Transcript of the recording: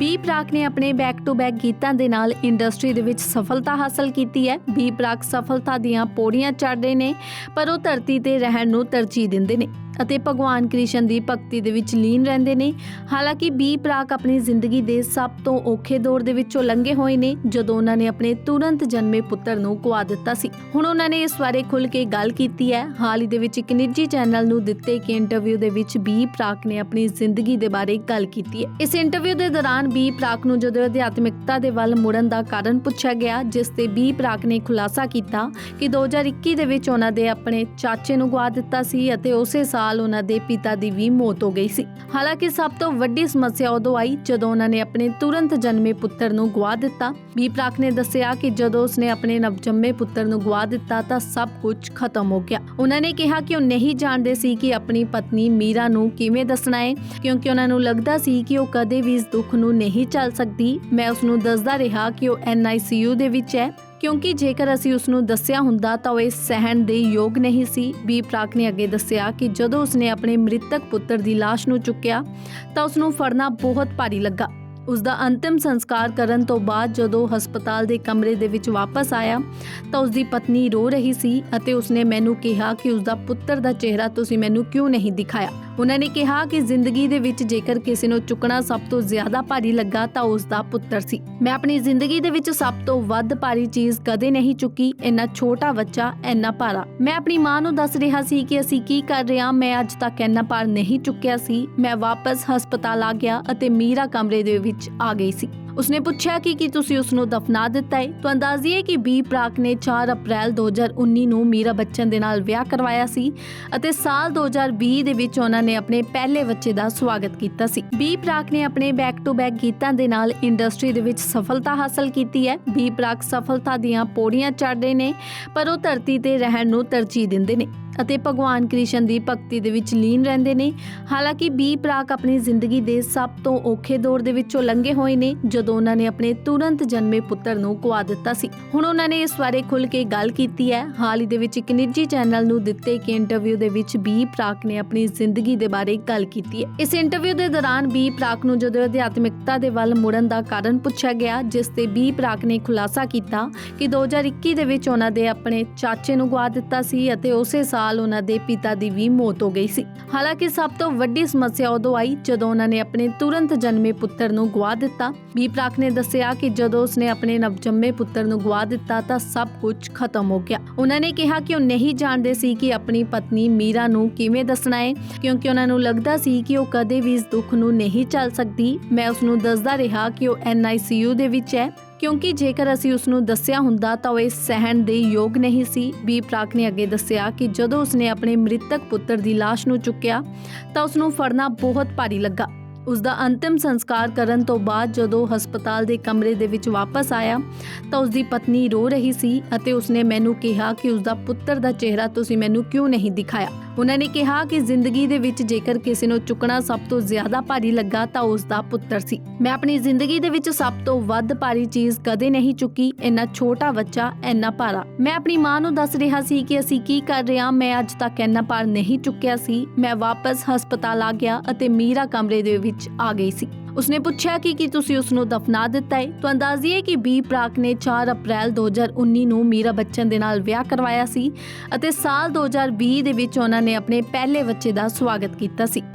B Praak ਨੇ ਆਪਣੇ back to back ਗੀਤਾਂ ਦੇ ਨਾਲ ਇੰਡਸਟਰੀ ਦੇ ਵਿੱਚ ਸਫਲਤਾ ਹਾਸਲ ਕੀਤੀ ਹੈ। ਬੀ ਪ੍ਰਾਕ ਸਫਲਤਾ ਦੀਆਂ ਪੌੜੀਆਂ ਚੜ੍ਹਦੇ ਨੇ, ਪਰ ਉਹ ਧਰਤੀ ਤੇ ਰਹਿਣ ਨੂੰ ਤਰਜੀਹ ਦਿੰਦੇ ਨੇ। ਅਤੇ ਭਗਵਾਨ ਕ੍ਰਿਸ਼ਨ ਦੀ ਭਗਤੀ ਦੇ ਵਿੱਚ ਲੀਨ ਰਹਿੰਦੇ ਨੇ। ਹਾਲਾਂਕਿ ਬੀ ਪ੍ਰਾਕ ਆਪਣੀ ਜ਼ਿੰਦਗੀ ਦੇ ਸਭ ਤੋਂ ਔਖੇ ਦੌਰ ਦੇ ਵਿੱਚੋਂ ਲੰਘੇ ਹੋਏ ਨੇ, ਜਦੋਂ ਉਹਨਾਂ ਨੇ ਆਪਣੇ ਤੁਰੰਤ ਜਨਮੇ ਪੁੱਤਰ ਨੂੰ ਗਵਾ ਦਿੱਤਾ ਸੀ। ਹੁਣ ਉਹਨਾਂ ਨੇ ਇਸ ਬਾਰੇ ਖੁੱਲ੍ਹ ਕੇ ਗੱਲ ਕੀਤੀ ਹੈ। ਹਾਲ ਹੀ ਦੇ ਵਿੱਚ ਇੱਕ ਨਿੱਜੀ ਚੈਨਲ ਨੂੰ ਦਿੱਤੇ ਇੱਕ ਇੰਟਰਵਿਊ ਦੇ ਵਿੱਚ ਬੀ ਪ੍ਰਾਕ ਨੇ ਆਪਣੀ ਜ਼ਿੰਦਗੀ ਦੇ ਬਾਰੇ ਗੱਲ ਕੀਤੀ ਹੈ। ਇਸ ਇੰਟਰਵਿਊ ਦੇ ਦੌਰਾਨ ਬੀ ਪ੍ਰਾਕ ਨੂੰ ਜਦੋਂ ਅਧਿਆਤਮਿਕਤਾ ਦੇ ਵੱਲ ਮੁੜਨ ਦਾ ਕਾਰਨ ਪੁੱਛਿਆ ਗਿਆ, ਜਿਸ ਤੇ ਬੀ ਪ੍ਰਾਕ ਨੇ ਖੁਲਾਸਾ ਕੀਤਾ ਕਿ 2021 ਦੇ ਵਿੱਚ ਉਹਨਾਂ ਦੇ ਆਪਣੇ ਚਾਚੇ ਨੂੰ ਗਵਾ ਦਿੱਤਾ ਸੀ ਅਤੇ ਉਸੇ ਸਾਲ ਉਹਨਾਂ ਦੇ ਪਿਤਾ ਦੀ ਵੀ ਮੌਤ ਹੋ ਗਈ ਸੀ। ਹਾਲਾਂਕਿ ਸਭ ਤੋਂ ਵੱਡੀ ਸਮੱਸਿਆ ਉਦੋਂ ਆਈ ਜਦੋਂ ਉਹਨਾਂ ਨੇ ਆਪਣੇ ਤੁਰੰਤ ਜਨਮੇ ਪੁੱਤਰ ਨੂੰ ਗਵਾ ਦਿੱਤਾ। ਬੀ ਨੇ ਦੱਸਿਆ ਕਿ ਜਦੋਂ ਉਸਨੇ ਆਪਣੇ ਨਵਜੰਮੇ ਪੁੱਤਰ ਨੂੰ ਗਵਾ ਦਿੱਤਾ ਤਾਂ ਸਭ ਕੁਝ ਖਤਮ ਹੋ ਗਿਆ। ਉਹਨਾਂ ਨੇ ਕਿਹਾ ਕਿ ਉਹ ਨਹੀਂ ਜਾਣਦੇ ਸੀ ਕਿ ਆਪਣੀ ਪਤਨੀ ਮੀਰਾ ਨੂੰ ਕਿਵੇਂ ਦੱਸਣਾ ਹੈ, ਕਿਉਂਕਿ ਉਹਨਾਂ ਨੂੰ ਲੱਗਦਾ ਸੀ ਕਿ ਉਹ ਕਦੇ ਵੀ ਇਸ ਦੁੱਖ ਨੂੰ ਨਹੀਂ ਚੱਲ ਸਕਦੀ। ਮੈਂ ਉਸ ਨੂੰ ਦੱਸਦਾ ਰਿਹਾ ਕਿ ਉਹ ਐਨਆਈਸੀਯੂ ਦੇ ਵਿੱਚ ਹੈ। ਕਿਉਂਕਿ ਜੇਕਰ ਅਸੀਂ ਉਸ ਨੂੰ ਦੱਸਿਆ ਹੁੰਦਾ ਤਾਂ ਉਹ ਇਹ ਸਹਿਣ ਦੇ ਯੋਗ ਨਹੀਂ ਸੀ। ਬੀ ਪ੍ਰਾਕ ਨੇ ਅੱਗੇ ਦੱਸਿਆ ਕਿ ਜਦੋਂ ਉਸਨੇ ਆਪਣੇ ਮ੍ਰਿਤਕ ਪੁੱਤਰ ਦੀ ਲਾਸ਼ ਨੂੰ ਚੁੱਕਿਆ ਤਾਂ ਉਸ ਨੂੰ ਫੜਨਾ ਬਹੁਤ ਭਾਰੀ ਲੱਗਾ। ਉਸ ਦਾ ਅੰਤਿਮ ਸੰਸਕਾਰ ਕਰਨ ਤੋਂ ਬਾਅਦ ਜਦੋਂ ਹਸਪਤਾਲ ਦੇ ਕਮਰੇ ਦੇ ਵਿੱਚ ਵਾਪਸ ਆਇਆ ਤਾਂ ਉਸ ਦੀ ਪਤਨੀ ਰੋ ਰਹੀ ਸੀ ਅਤੇ ਉਸਨੇ ਮੈਨੂੰ ਕਿਹਾ ਕਿ ਉਸ ਦਾ ਪੁੱਤਰ ਦਾ ਚਿਹਰਾ ਤੁਸੀਂ ਮੈਨੂੰ ਕਿਉਂ ਨਹੀਂ ਦਿਖਾਇਆ? ਉਹਨਾਂ ਨੇ ਕਿਹਾ ਕਿ ਜ਼ਿੰਦਗੀ ਦੇ ਵਿੱਚ ਜੇਕਰ ਕਿਸੇ ਨੂੰ ਚੁੱਕਣਾ ਸਭ ਤੋਂ ਜ਼ਿਆਦਾ ਭਾਰੀ ਲੱਗਾ ਤਾਂ ਉਸ ਦਾ ਪੁੱਤਰ ਸੀ। ਮੈਂ ਆਪਣੀ ਜ਼ਿੰਦਗੀ ਦੇ ਵਿੱਚ ਸਭ ਤੋਂ ਵੱਧ ਭਾਰੀ ਚੀਜ਼ ਕਦੇ ਨਹੀਂ ਚੁੱਕੀ, ਇੰਨਾ ਛੋਟਾ ਬੱਚਾ, ਇੰਨਾ ਭਾਰਾ। ਮੈਂ ਆਪਣੀ ਮਾਂ ਨੂੰ ਦੱਸ ਰਿਹਾ ਸੀ ਕਿ ਅਸੀਂ ਕੀ ਕਰ ਰਹੇ ਹਾਂ। ਮੈਂ ਅੱਜ ਤੱਕ ਇੰਨਾ ਭਾਰ ਨਹੀਂ ਚੁੱਕਿਆ ਸੀ। ਮੈਂ ਵਾਪਸ ਹਸਪਤਾਲ ਆ ਗਿਆ ਅਤੇ ਮੀਰਾ ਕਮਰੇ ਦੇ ਵਿੱਚ ਆ ਗਈ ਸੀ। ਉਸਨੇ ਪੁੱਛਿਆ ਕਿ ਕੀ ਤੁਸੀਂ ਉਸ ਨੂੰ ਦਫਨਾ ਦਿੱਤਾ ਹੈ। ਤਾਂ ਅੰਦਾਜ਼ੀਏ ਕਿ ਬੀ ਪ੍ਰਾਕ ਨੇ 4 ਅਪ੍ਰੈਲ 2019 ਨੂੰ ਮੀਰਾ ਬੱਚਨ ਦੇ ਨਾਲ ਵਿਆਹ ਕਰਵਾਇਆ ਸੀ ਅਤੇ ਸਾਲ 2020 ਦੇ ਵਿੱਚ ਉਹਨਾਂ ਨੇ ਆਪਣੇ ਪਹਿਲੇ ਬੱਚੇ ਦਾ ਸਵਾਗਤ ਕੀਤਾ ਸੀ। ਬੀ ਪ੍ਰਾਕ ਨੇ ਆਪਣੇ ਬੈਕ ਟੂ ਬੈਕ ਗੀਤਾਂ ਦੇ ਨਾਲ ਇੰਡਸਟਰੀ ਦੇ ਵਿੱਚ ਸਫਲਤਾ ਹਾਸਲ ਕੀਤੀ ਹੈ। ਬੀ ਪ੍ਰਾਕ ਸਫਲਤਾ ਦੀਆਂ ਪੌੜੀਆਂ ਚੜ੍ਹਦੇ ਨੇ, ਪਰ ਉਹ ਧਰਤੀ ਤੇ ਰਹਿਣ ਨੂੰ ਤਰਜੀਹ ਦਿੰਦੇ ਨੇ। ਅਤੇ ਭਗਵਾਨ ਕ੍ਰਿਸ਼ਨ ਦੀ ਭਗਤੀ ਦੇ ਵਿੱਚ ਲੀਨ ਰਹਿੰਦੇ ਨੇ। ਹਾਲਾਂਕਿ ਬੀ ਪ੍ਰਾਕ ਆਪਣੀ ਜ਼ਿੰਦਗੀ ਦੇ ਸਭ ਤੋਂ ਔਖੇ ਦੌਰ ਦੇ ਵਿੱਚੋਂ ਲੰਘੇ ਹੋਏ ਨੇ, ਜਦੋਂ ਉਹਨਾਂ ਨੇ ਆਪਣੇ ਤੁਰੰਤ ਜਨਮੇ ਪੁੱਤਰ ਨੂੰ ਗਵਾ ਦਿੱਤਾ ਸੀ। ਹੁਣ ਉਹਨਾਂ ਨੇ ਇਸ ਬਾਰੇ ਖੁੱਲ੍ਹ ਕੇ ਗੱਲ ਕੀਤੀ ਹੈ। ਹਾਲ ਹੀ ਦੇ ਵਿੱਚ ਇੱਕ ਨਿੱਜੀ ਚੈਨਲ ਨੂੰ ਦਿੱਤੇ ਇੱਕ ਇੰਟਰਵਿਊ ਦੇ ਵਿੱਚ ਬੀ ਪ੍ਰਾਕ ਨੇ ਆਪਣੀ ਜ਼ਿੰਦਗੀ ਦੇ ਬਾਰੇ ਗੱਲ ਕੀਤੀ ਹੈ। ਇਸ ਇੰਟਰਵਿਊ ਦੇ ਦੌਰਾਨ ਬੀ ਪ੍ਰਾਕ ਨੂੰ ਜਦੋਂ ਅਧਿਆਤਮਿਕਤਾ ਦੇ ਵੱਲ ਮੁੜਨ ਦਾ ਕਾਰਨ ਪੁੱਛਿਆ ਗਿਆ, ਜਿਸ ਤੇ ਬੀ ਪ੍ਰਾਕ ਨੇ ਖੁਲਾਸਾ ਕੀਤਾ ਕਿ 2021 ਦੇ ਵਿੱਚ ਉਹਨਾਂ ਦੇ ਆਪਣੇ ਚਾਚੇ ਨੂੰ ਗਵਾ ਦਿੱਤਾ ਸੀ ਅਤੇ ਉਸੇ ਸਾਲ ਉਹਨਾਂ ਦੇ ਪਿਤਾ ਦੀ ਵੀ ਮੌਤ ਹੋ ਗਈ ਸੀ। ਹਾਲਾਂਕਿ ਸਭ ਤੋਂ ਵੱਡੀ ਸਮੱਸਿਆ ਉਦੋਂ ਆਈ ਜਦੋਂ ਉਹਨਾਂ ਨੇ ਆਪਣੇ ਤੁਰੰਤ ਜਨਮੇ ਪੁੱਤਰ ਨੂੰ ਗਵਾ ਦਿੱਤਾ। ਬੀ ਨੇ ਦੱਸਿਆ ਕਿ ਜਦੋਂ ਉਸਨੇ ਆਪਣੇ ਨਵਜੰਮੇ ਪੁੱਤਰ ਨੂੰ ਗਵਾ ਦਿੱਤਾ ਤਾਂ ਸਭ ਕੁਝ ਖਤਮ ਹੋ ਗਿਆ। ਉਹਨਾਂ ਨੇ ਕਿਹਾ ਕਿ ਉਹ ਨਹੀਂ ਜਾਣਦੇ ਸੀ ਕਿ ਆਪਣੀ ਪਤਨੀ ਮੀਰਾ ਨੂੰ ਕਿਵੇਂ ਦੱਸਣਾ ਹੈ ਕਿਉਂਕਿ ਉਹਨਾਂ ਨੂੰ ਲੱਗਦਾ ਸੀ ਕਿ ਉਹ ਕਦੇ ਵੀ ਇਸ ਦੁੱਖ ਨੂੰ ਨਹੀਂ ਚੱਲ ਸਕਦੀ। ਮੈਂ ਉਸ ਨੂੰ ਦੱਸਦਾ ਰਿਹਾ ਕਿ ਉਹ ਐਨਆਈਸੀਯੂ ਦੇ ਵਿੱਚ ਹੈ। ਕਿਉਂਕਿ ਜੇਕਰ ਅਸੀਂ ਉਸ ਨੂੰ ਦੱਸਿਆ ਹੁੰਦਾ ਤਾਂ ਉਹ ਇਹ ਸਹਿਣ ਦੇ ਯੋਗ ਨਹੀਂ ਸੀ। ਬੀ ਪ੍ਰਾਕ ਨੇ ਅੱਗੇ ਦੱਸਿਆ ਕਿ ਜਦੋਂ ਉਸਨੇ ਆਪਣੇ ਮ੍ਰਿਤਕ ਪੁੱਤਰ ਦੀ ਲਾਸ਼ ਨੂੰ ਚੁੱਕਿਆ ਤਾਂ ਉਸ ਨੂੰ ਫੜਨਾ ਬਹੁਤ ਭਾਰੀ ਲੱਗਾ। ਉਸ ਦਾ ਅੰਤਿਮ ਸੰਸਕਾਰ ਕਰਨ ਤੋਂ ਬਾਅਦ ਜਦੋਂ ਹਸਪਤਾਲ ਦੇ ਕਮਰੇ ਦੇ ਵਿੱਚ ਵਾਪਸ ਆਇਆ ਤਾਂ ਉਸ ਦੀ ਪਤਨੀ ਰੋ ਰਹੀ ਸੀ ਅਤੇ ਉਸਨੇ ਮੈਨੂੰ ਕਿਹਾ ਕਿ ਉਸ ਦਾ ਪੁੱਤਰ ਦਾ ਚਿਹਰਾ ਤੁਸੀਂ ਮੈਨੂੰ ਕਿਉਂ ਨਹੀਂ ਦਿਖਾਇਆ? ਉਹਨਾਂ ਨੇ ਕਿਹਾ ਕਿ ਜ਼ਿੰਦਗੀ ਦੇ ਵਿੱਚ ਜੇਕਰ ਕਿਸੇ ਨੂੰ ਚੁੱਕਣਾ ਸਭ ਤੋਂ ਜ਼ਿਆਦਾ ਭਾਰੀ ਲੱਗਾ ਤਾਂ ਉਸ ਦਾ ਪੁੱਤਰ ਸੀ। ਮੈਂ ਆਪਣੀ ਜ਼ਿੰਦਗੀ ਦੇ ਵਿੱਚ ਸਭ ਤੋਂ ਵੱਧ ਭਾਰੀ ਚੀਜ਼ ਕਦੇ ਨਹੀਂ ਚੁੱਕੀ, ਇੰਨਾ ਛੋਟਾ ਬੱਚਾ, ਇੰਨਾ ਭਾਰਾ। ਮੈਂ ਆਪਣੀ ਮਾਂ ਨੂੰ ਦੱਸ ਰਿਹਾ ਸੀ ਕਿ ਅਸੀਂ ਕੀ ਕਰ ਰਹੇ ਹਾਂ। ਮੈਂ ਅੱਜ ਤੱਕ ਇੰਨਾ ਭਾਰ ਨਹੀਂ ਚੁੱਕਿਆ ਸੀ। ਮੈਂ ਵਾਪਸ ਹਸਪਤਾਲ ਆ ਗਿਆ ਅਤੇ ਮੀਰਾ ਕਮਰੇ ਦੇ ਵਿੱਚ ਆ ਗਈ ਸੀ। ਉਸਨੇ ਪੁੱਛਿਆ ਕਿ ਕੀ ਤੁਸੀਂ ਉਸ ਨੂੰ ਦਫਨਾ ਦਿੱਤਾ ਹੈ। ਤਾਂ ਹੈ ਕਿ ਬੀ ਪ੍ਰਾਕ ਨੇ 4 ਅਪ੍ਰੈਲ 2019 ਨੂੰ ਮੀਰਾ ਬੱਚਨ ਦੇ ਨਾਲ ਵਿਆਹ ਕਰਵਾਇਆ ਸੀ ਅਤੇ ਸਾਲ 2020 ਦੇ ਵਿੱਚ ਉਹਨਾਂ ਨੇ ਆਪਣੇ ਪਹਿਲੇ ਬੱਚੇ ਦਾ ਸਵਾਗਤ ਕੀਤਾ ਸੀ।